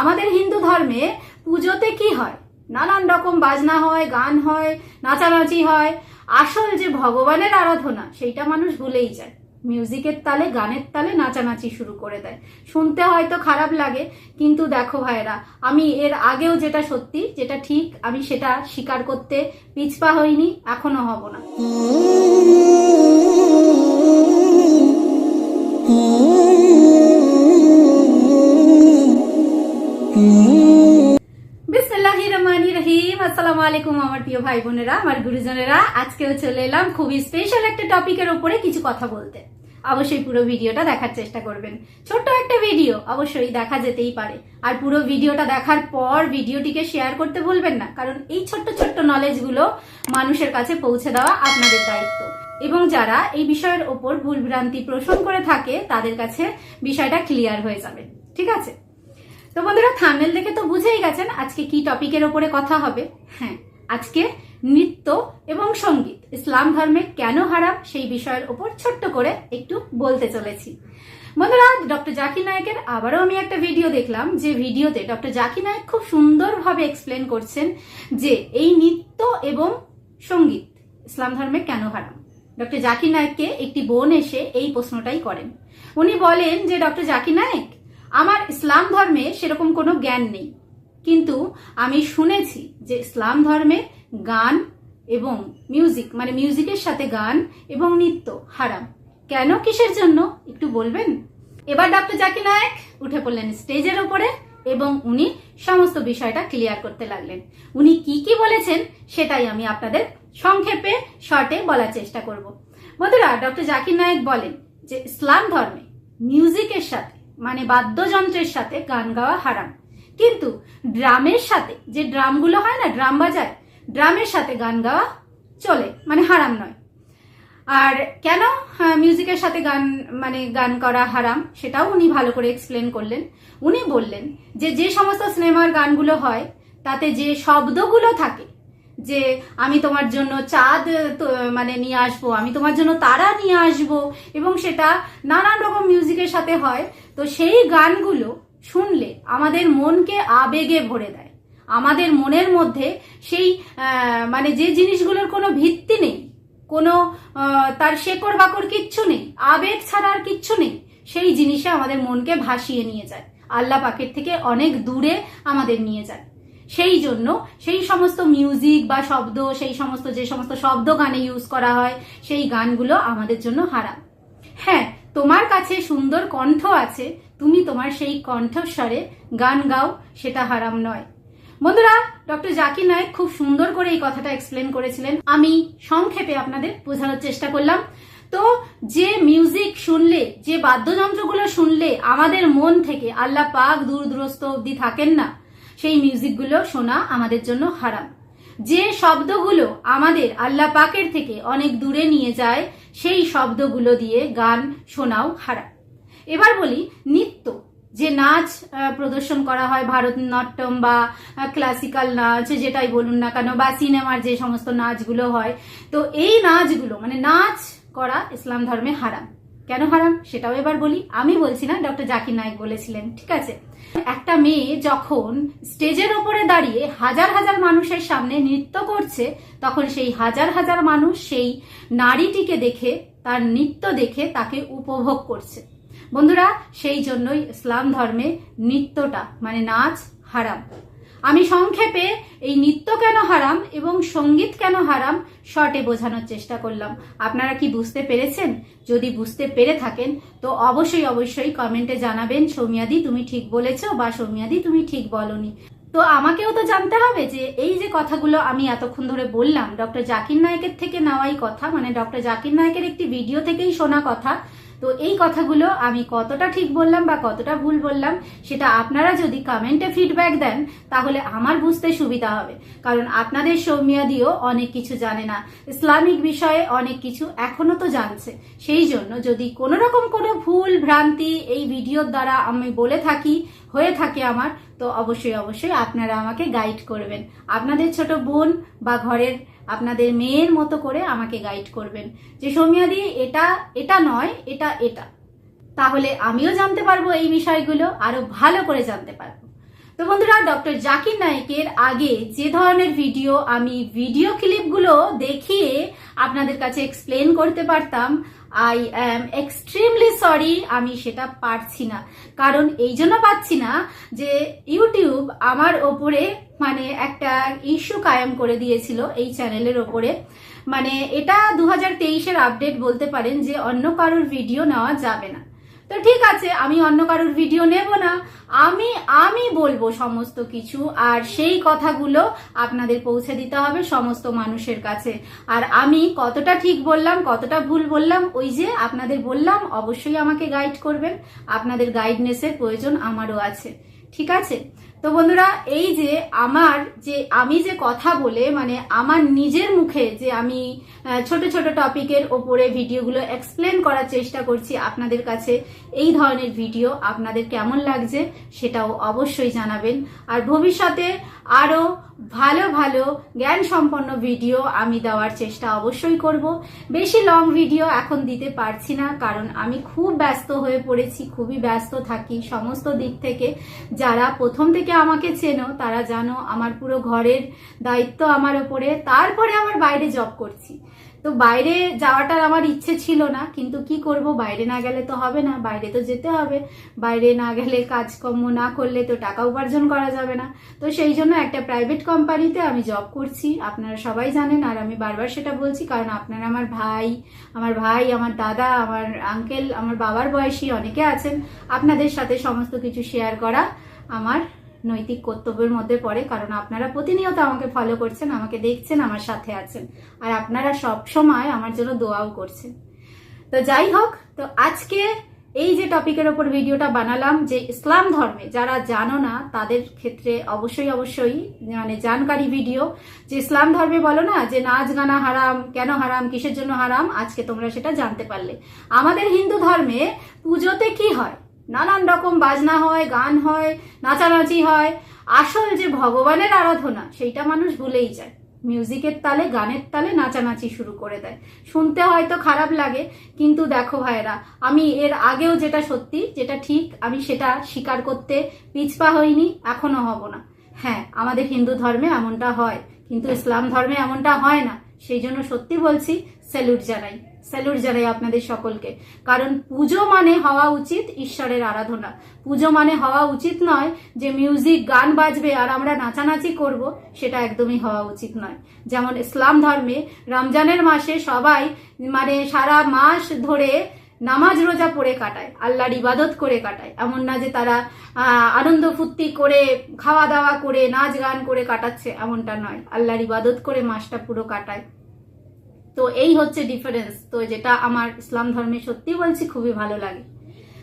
আমাদের হিন্দু ধর্মে পুজোতে কি হয়? নানান রকম বাজনা হয়, গান হয়, নাচানাচি হয়। আসল যে ভগবানের আরাধনা, সেইটা মানুষ ভুলেই যায়। মিউজিকের তালে, গানের তালে নাচানাচি শুরু করে দেয়। শুনতে হয়তো খারাপ লাগে, কিন্তু দেখো ভাইরা আমি এর আগেও যেটা সত্যি, যেটা ঠিক, আমি সেটা স্বীকার করতে পিছপা হইনি, এখনও হব না। খুবই স্পেশাল একটা টপিকের উপরে কিছু কথা বলতে। অবশ্যই ভিডিওটা দেখার চেষ্টা করবেন। একটা ভিডিও অবশ্যই দেখা যেতেই আর পুরো ভিডিওটা দেখার পর ভিডিওটিকে শেয়ার করতে ভুলবেন না, কারণ এই ছোট্ট ছোট্ট নলেজগুলো মানুষের কাছে পৌঁছে দেওয়া আপনাদের দায়িত্ব। এবং যারা এই বিষয়ের ওপর ভুলভ্রান্তি পোষণ করে থাকে, তাদের কাছে বিষয়টা ক্লিয়ার হয়ে যাবে। ঠিক আছে? তো বন্ধুরা থামেল দেখে তো বুঝেই গেছেন আজকে কি টপিকের ওপরে কথা হবে। হ্যাঁ আজকে নৃত্য এবং সংগীত, ইসলাম ধর্মে কেন হারাম সেই বিষয়ের ওপর ছোট্ট করে একটু বলতে চলেছি। বন্ধুরা ডক্টর জাকির নায়কের আবারও আমি একটা ভিডিও দেখলাম, যে ভিডিওতে ডক্টর জাকির নায়ক খুব সুন্দরভাবে এক্সপ্লেন করছেন যে এই নৃত্য এবং সংগীত, ইসলাম ধর্মে কেন হারাম? ডক্টর জাকির নায়ককে একটি বোন এসে এই প্রশ্নটাই করেন। উনি বলেন যে ডক্টর জাকির নায়ক আমার ইসলাম ধর্মে সেরকম কোনো জ্ঞান নেই। কিন্তু আমি শুনেছি যে ইসলাম ধর্মে গান এবং মিউজিক মানে মিউজিকের সাথে গান এবং নৃত্য হারাম। কেন কিসের জন্য? একটু বলবেন? এবার ডক্টর জাকির নায়ক উঠে পড়লেন স্টেজের উপরে এবং উনি সমস্ত বিষয়টা ক্লিয়ার করতে লাগলেন। উনি কি কি বলেছেন সেটাই আমি আপনাদের সংক্ষেপে শর্টে বলার চেষ্টা করব। বন্ধুরা ডক্টর জাকির নায়ক বলেন যে ইসলাম ধর্মে মিউজিকের সাথে মানে বাদ্যযন্ত্রের সাথে গান গাওয়া হারাম কিন্তু ড্রামের সাথে যে ড্রামগুলো হয় না ড্রাম বাজায় ড্রামের সাথে গান গাওয়া চলে মানে হারাম নয়। আর কেন হ্যাঁ, মিউজিকের সাথে গান মানে গান করা হারাম সেটাও উনি ভালো করে এক্সপ্লেন করলেন। উনি বললেন যে যে সমস্ত সিনেমার গানগুলো হয় তাতে যে শব্দগুলো থাকে যে আমি তোমার জন্য চাঁদ মানে নিয়ে আসব, আমি তোমার জন্য তারা নিয়ে আসব এবং সেটা নানান রকম মিউজিকের সাথে হয়। তো সেই গানগুলো শুনলে আমাদের মনকে আবেগে ভরে দেয়। আমাদের মনের মধ্যে সেই মানে যে জিনিসগুলোর কোনো ভিত্তি নেই, কোনো তার শেকড় বাকড় কিচ্ছু নেই, আবেগ ছাড়া আর কিচ্ছু নেই, সেই জিনিসে আমাদের মনকে ভাসিয়ে নিয়ে যায়। আল্লাহ পাকের থেকে অনেক দূরে আমাদের নিয়ে যায়। সেই জন্য সেই সমস্ত মিউজিক বা শব্দ, সেই সমস্ত যে সমস্ত শব্দ গানে ইউজ করা হয়, সেই গানগুলো আমাদের জন্য হারাম। হ্যাঁ তোমার কাছে সুন্দর কণ্ঠ আছে, তুমি তোমার সেই কণ্ঠস্বরে গান গাও, সেটা হারাম নয়। বন্ধুরা, ডক্টর জাকির নায়ক খুব সুন্দর করে এই কথাটা এক্সপ্লেন করেছিলেন। আমি সংক্ষেপে আপনাদের বোঝানোর চেষ্টা করলাম। তো যে মিউজিক শুনলে, যে বাদ্যযন্ত্রগুলো শুনলে আমাদের মন থেকে আল্লাহ পাক দূর দূরস্থ অব্দি থাকেন না সেই মিউজিকগুলো শোনা আমাদের জন্য হারাম। যে শব্দগুলো আমাদের আল্লাহ পাকের থেকে অনেক দূরে নিয়ে যায়, সেই শব্দগুলো দিয়ে গান শোনাও হারাম। এবার বলি, নৃত্য। যে নাচ প্রদর্শন করা হয় ভারতনাট্যম বা ক্লাসিক্যাল নাচ, যেটাই বলুন না কেন, বা সিনেমার যে সমস্ত নাচগুলো হয়, তো এই নাচগুলো মানে নাচ করা ইসলাম ধর্মে হারাম। কেন হারাম? সেটাও এবার বলি। আমি বলছি না, ডক্টর জাকির নায়ক বলেছিলেন, ঠিক আছে? একটা মেয়ে যখন স্টেজের ওপরে দাঁড়িয়ে হাজার হাজার মানুষের সামনে নৃত্য করছে, তখন সেই হাজার হাজার মানুষ সেই নারীটিকে দেখে, তার নৃত্য দেখে তাকে উপভোগ করছে। বন্ধুরা, সেই জন্যই ইসলাম ধর্মে নৃত্যটা মানে নাচ, হারাম। আমি সংক্ষেপে এই নৃত্য কেন হারাম এবং সংগীত কেন হারাম শর্টে বোঝানোর চেষ্টা করলাম। আপনারা কি বুঝতে পেরেছেন? যদি বুঝতে পেরে থাকেন, তো অবশ্যই অবশ্যই কমেন্টে জানাবেন, সৌমিয়াদি তুমি ঠিক বলেছ বা সৌমিয়াদি তুমি ঠিক বলনি। তো আমাকেও তো জানতে হবে যে এই যে কথাগুলো আমি এতক্ষণ ধরে বললাম, ডক্টর জাকির নায়কের থেকে নেওয়াই কথা মানে ডক্টর জাকির নায়কের একটি ভিডিও থেকেই শোনা কথা তো এই কথাগুলো আমি কতটা ঠিক বললাম বা কতটা ভুল বললাম, সেটা আপনারা যদি কমেন্টে ফিডব্যাক দেন, তাহলে আমার বুঝতে সুবিধা হবে। কারণ আপনাদের সৌমিয়াদিও অনেক কিছু জানে না। ইসলামিক বিষয়ে অনেক কিছু এখনও তো জানছে। সেই জন্য যদি কোনো রকম কোনো ভুল, ভ্রান্তি এই ভিডিওর দ্বারা আমি বলে থাকি, হয়ে থাকে আমার, তো অবশ্যই অবশ্যই আপনারা আমাকে গাইড করবেন। আপনাদের ছোট বোন বা ঘরের আপনাদের মেয়ের মতো করে আমাকে গাইড করবেন। যে সৌমিয়াদি, এটা এটা নয়, এটা এটা। তাহলে আমিও জানতে পারব এই বিষয়গুলো, আরও ভালো করে জানতে পারব। তো বন্ধুরা, ডক্টর জাকির নায়কের আগে যে ধরনের ভিডিও আমি ভিডিও ক্লিপগুলো দেখিয়ে আপনাদের কাছে এক্সপ্লেন করতে পারতাম আই অ্যাম এক্সট্রিমলি সরি আমি সেটা পারছি না। কারণ এই জন্য পাচ্ছি না যে ইউটিউব আমার ওপরে মানে একটা ইস্যু কায়েম করে দিয়েছিল এই চ্যানেলের ওপরে। মানে এটা দু হাজার আপডেট বলতে পারেন যে অন্য কারোর ভিডিও নেওয়া যাবে না। তো ঠিক আছে, আমি অন্য কারোর ভিডিও নেব না। আমি আমি বলব সমস্ত কিছু, আর সেই কথাগুলো আপনাদের পৌঁছে দিতে হবে সমস্ত মানুষের কাছে। আর আমি কতটা ঠিক বললাম, কতটা ভুল বললাম, ওই যে আপনাদের বললাম, অবশ্যই আমাকে গাইড করবেন। আপনাদের গাইডনেসের প্রয়োজন আমারও আছে। ঠিক আছে? তো বন্ধুরা, এই যে আমার যে, আমি যে কথা বলে মানে আমার নিজের মুখে যে আমি ছোট ছোট টপিকের ওপরে ভিডিওগুলো এক্সপ্লেন করার চেষ্টা করছি আপনাদের কাছে, এই ধরনের ভিডিও আপনাদের কেমন লাগছে সেটাও অবশ্যই জানাবেন। আর ভবিষ্যতে আরও ভালো ভালো জ্ঞান সম্পন্ন ভিডিও আমি দেওয়ার চেষ্টা অবশ্যই করব। বেশি লং ভিডিও এখন দিতে পারছি না, কারণ আমি খুব ব্যস্ত হয়ে পড়েছি, খুবই ব্যস্ত থাকি সমস্ত দিক থেকে। যারা প্রথম থেকে আমাকে চেনো, তারা জানো আমার পুরো ঘরের দায়িত্ব আমার ওপরে। তারপরে আমার বাইরে জব করছি। তো বাইরে যাওয়াটার আমার ইচ্ছে ছিল না, কিন্তু কি করব? বাইরে না গেলে তো হবে না, বাইরে তো যেতে হবে। বাইরে না গেলে কাজকর্ম না করলে তো টাকা উপার্জন করা যাবে না। তো সেই জন্য একটা প্রাইভেট কোম্পানিতে আমি জব করছি। আপনারা সবাই জানেন, আর আমি বারবার সেটা বলছি, কারণ আপনারা আমার ভাই আমার ভাই, আমার দাদা, আমার আঙ্কেল আমার বাবার বয়সী অনেকে আছেন। আপনাদের সাথে সমস্ত কিছু শেয়ার করা আমার নৈতিক কর্তব্যের মধ্যে পড়ে, কারণ আপনারা প্রতিনিয়ত আমাকে ফলো করছেন, আমাকে দেখছেন, আমার সাথে আছেন। আর আপনারা সব সময় আমার জন্য দোয়াও করছেন। তো যাই হোক, তো আজকে এই যে টপিকের ওপর ভিডিওটা বানালাম, যে ইসলাম ধর্মে যারা জানো না, তাদের ক্ষেত্রে অবশ্যই অবশ্যই মানে জানকারি ভিডিও যে ইসলাম ধর্মে বলো না, যে নাচ গানা হারাম, কেন হারাম, কিসের জন্য হারাম, আজকে তোমরা সেটা জানতে পারলে। আমাদের হিন্দু ধর্মে পুজোতে কি হয়? নানান রকম বাজনা হয়, গান হয়, নাচানাচি হয়। আসল যে ভগবানের আরাধনা, সেইটা মানুষ ভুলেই যায়। মিউজিকের তালে, গানের তালে নাচানাচি শুরু করে দেয়। শুনতে হয়তো খারাপ লাগে, কিন্তু দেখো ভাইরা আমি এর আগেও যেটা সত্যি, যেটা ঠিক, আমি সেটা স্বীকার করতে পিছপা হইনি, এখনও হব না। হ্যাঁ আমাদের হিন্দু ধর্মে এমনটা হয়, কিন্তু ইসলাম ধর্মে এমনটা হয় না। সেই জন্য সত্যি বলছি স্যালুট জানাই। স্যালুট জানাই আপনাদের সকলকে। কারণ পুজো মানে হওয়া উচিত ঈশ্বরের আরাধনা। পুজো মানে হওয়া উচিত নয় যে মিউজিক গান বাজবে আর আমরা নাচানাচি করব, সেটা একদমই হওয়া উচিত নয়। যেমন ইসলাম ধর্মে রমজানের মাসে সবাই মানে সারা মাস ধরে নামাজ রোজা পড়ে কাটায়, আল্লাহর ইবাদত করে কাটায়। এমন না যে তারা আনন্দ ফুর্তি করে, খাওয়া দাওয়া করে, নাচ গান করে কাটাচ্ছে, এমনটা নয়। আল্লাহর ইবাদত করে মাসটা পুরো কাটায়। তো এই হচ্ছে ডিফারেন্স তো যেটা আমার ইসলাম ধর্মে সত্যি বলছি, খুবই ভালো লাগে।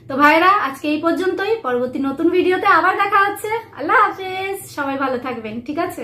তো ভাইরা আজকে এই পর্যন্তই। পরবর্তী নতুন ভিডিওতে আবার দেখা হচ্ছে। আল্লাহ হাফেজ। সবাই ভালো থাকবেন, ঠিক আছে?